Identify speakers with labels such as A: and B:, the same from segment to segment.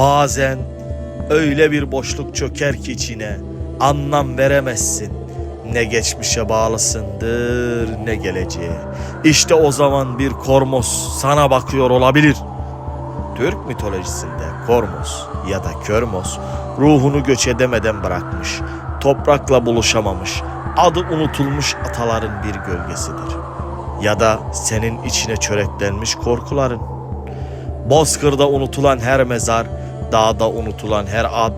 A: Bazen öyle bir boşluk çöker ki içine anlam veremezsin. Ne geçmişe bağlısındır ne geleceğe. İşte o zaman bir kormos sana bakıyor olabilir. Türk mitolojisinde Kormos ya da Körmos ruhunu göç edemeden bırakmış, toprakla buluşamamış, adı unutulmuş ataların bir gölgesidir. Ya da senin içine çöreklenmiş korkuların. Bozkırda unutulan her mezar, dağda unutulan her ad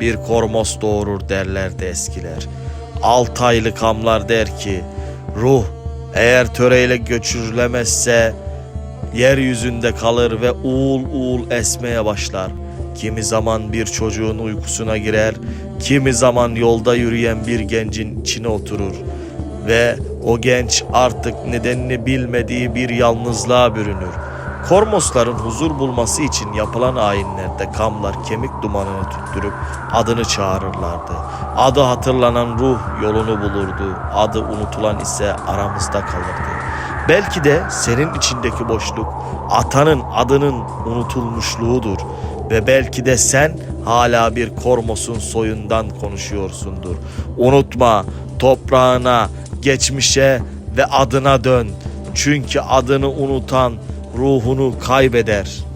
A: bir kormos doğurur derlerdi eskiler. Altaylı kamlar der ki, ruh eğer töreyle göçürülemezse yeryüzünde kalır ve uğul uğul esmeye başlar. Kimi zaman bir çocuğun uykusuna girer, kimi zaman yolda yürüyen bir gencin içine oturur ve o genç artık nedenini bilmediği bir yalnızlığa bürünür. Kormosların huzur bulması için yapılan ayinlerde kamlar kemik dumanını tüttürüp adını çağırırlardı. Adı hatırlanan ruh yolunu bulurdu. Adı unutulan ise aramızda kalırdı. Belki de senin içindeki boşluk atanın adının unutulmuşluğudur ve belki de sen hala bir kormosun soyundan konuşuyorsundur. Unutma toprağına, geçmişe ve adına dön. Çünkü adını unutan ruhunu kaybeder.''